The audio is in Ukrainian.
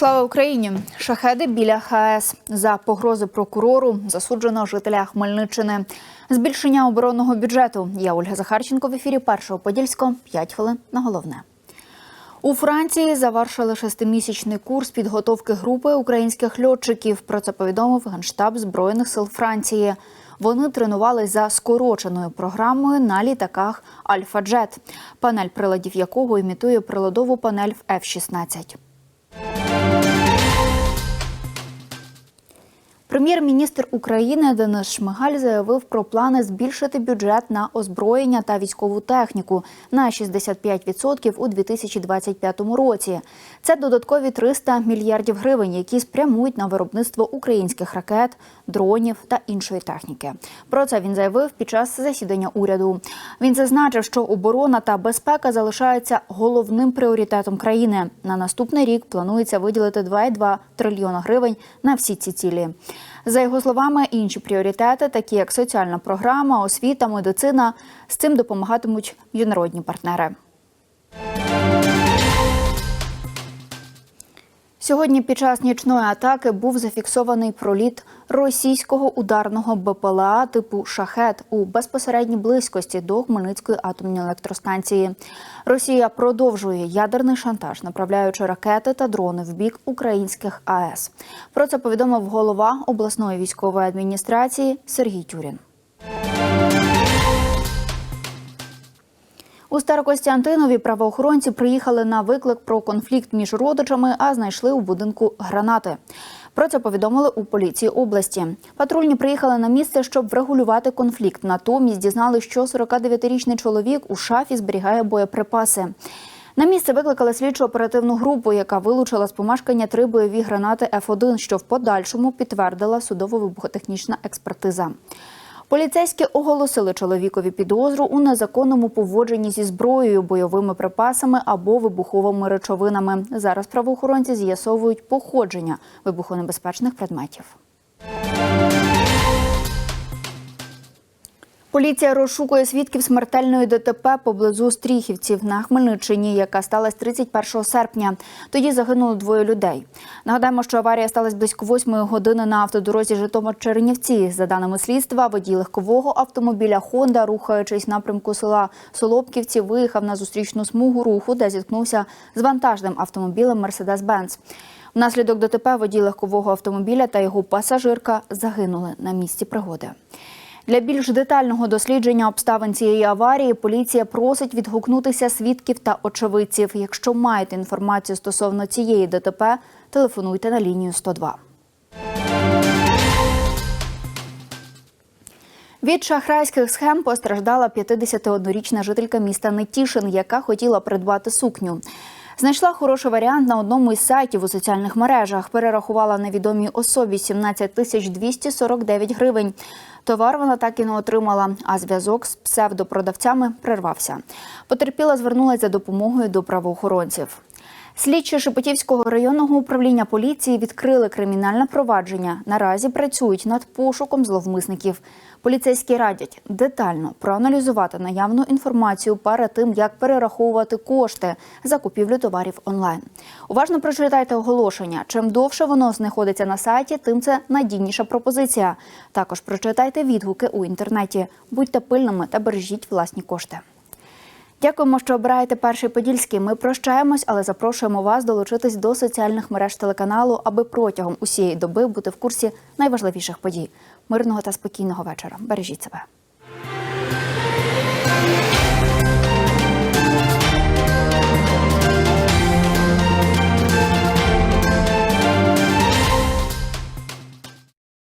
Україні шахеди біля ХАЕС за погрози прокурору засуджено жителя Хмельниччини. Збільшення оборонного бюджету. Я Ольга Захарченко в ефірі першого подільського. П'ять хвилин на головне. У Франції завершили шестимісячний курс підготовки групи українських льотчиків. Про це повідомив генштаб збройних сил Франції. Вони тренувались за скороченою програмою на літаках Альфа-Джет, панель приладів якого імітує приладову панель в F-16. Прем'єр-міністр України Денис Шмигаль заявив про плани збільшити бюджет на озброєння та військову техніку на 65% у 2025 році. Це додаткові 300 мільярдів гривень, які спрямують на виробництво українських ракет, дронів та іншої техніки. Про це він заявив під час засідання уряду. Він зазначив, що оборона та безпека залишаються головним пріоритетом країни. На наступний рік планується виділити 2,2 трильйона гривень на всі ці цілі. За його словами, інші пріоритети, такі як соціальна програма, освіта, медицина, з цим допомагатимуть міжнародні партнери. Сьогодні під час нічної атаки був зафіксований проліт російського ударного БПЛА типу шахет у безпосередній близькості до Хмельницької атомної електростанції. Росія продовжує ядерний шантаж, направляючи ракети та дрони в бік українських АЕС. Про це повідомив голова обласної військової адміністрації Сергій Тюрін. У Старокостянтинові правоохоронці приїхали на виклик про конфлікт між родичами, а знайшли у будинку гранати. Про це повідомили у поліції області. Патрульні приїхали на місце, щоб врегулювати конфлікт. Натомість дізнали, що 49-річний чоловік у шафі зберігає боєприпаси. На місце викликали слідчу оперативну групу, яка вилучила з помешкання три бойові гранати Ф1, що в подальшому підтвердила судово-вибухотехнічна експертиза. Поліцейські оголосили чоловікові підозру у незаконному поводженні зі зброєю, бойовими припасами або вибуховими речовинами. Зараз правоохоронці з'ясовують походження вибухонебезпечних предметів. Поліція розшукує свідків смертельної ДТП поблизу Стріхівців на Хмельниччині, яка сталася 31 серпня. Тоді загинуло двоє людей. Нагадаємо, що аварія сталася близько 8 години на автодорозі Житомир-Чернівці. За даними слідства, водій легкового автомобіля Хонда, рухаючись в напрямку села Солопківці, виїхав на зустрічну смугу руху, де зіткнувся з вантажним автомобілем Мерседес-Бенц. Внаслідок ДТП водій легкового автомобіля та його пасажирка загинули на місці пригоди. Для більш детального дослідження обставин цієї аварії поліція просить відгукнутися свідків та очевидців. Якщо маєте інформацію стосовно цієї ДТП, телефонуйте на лінію 102. Від шахрайських схем постраждала 51-річна жителька міста Нетішин, яка хотіла придбати сукню. Знайшла хороший варіант на одному із сайтів у соціальних мережах. Перерахувала невідомій особі 17 тисяч 249 гривень. Товар вона так і не отримала, а зв'язок з псевдопродавцями прервався. Потерпіла звернулася за допомогою до правоохоронців. Слідчі Шепетівського районного управління поліції відкрили кримінальне провадження. Наразі працюють над пошуком зловмисників. Поліцейські радять детально проаналізувати наявну інформацію перед тим, як перераховувати кошти за купівлю товарів онлайн. Уважно прочитайте оголошення. Чим довше воно знаходиться на сайті, тим це надійніша пропозиція. Також прочитайте відгуки у інтернеті. Будьте пильними та бережіть власні кошти. Дякуємо, що обираєте перший подільський. Ми прощаємось, але запрошуємо вас долучитись до соціальних мереж телеканалу, аби протягом усієї доби бути в курсі найважливіших подій. Мирного та спокійного вечора. Бережіть себе.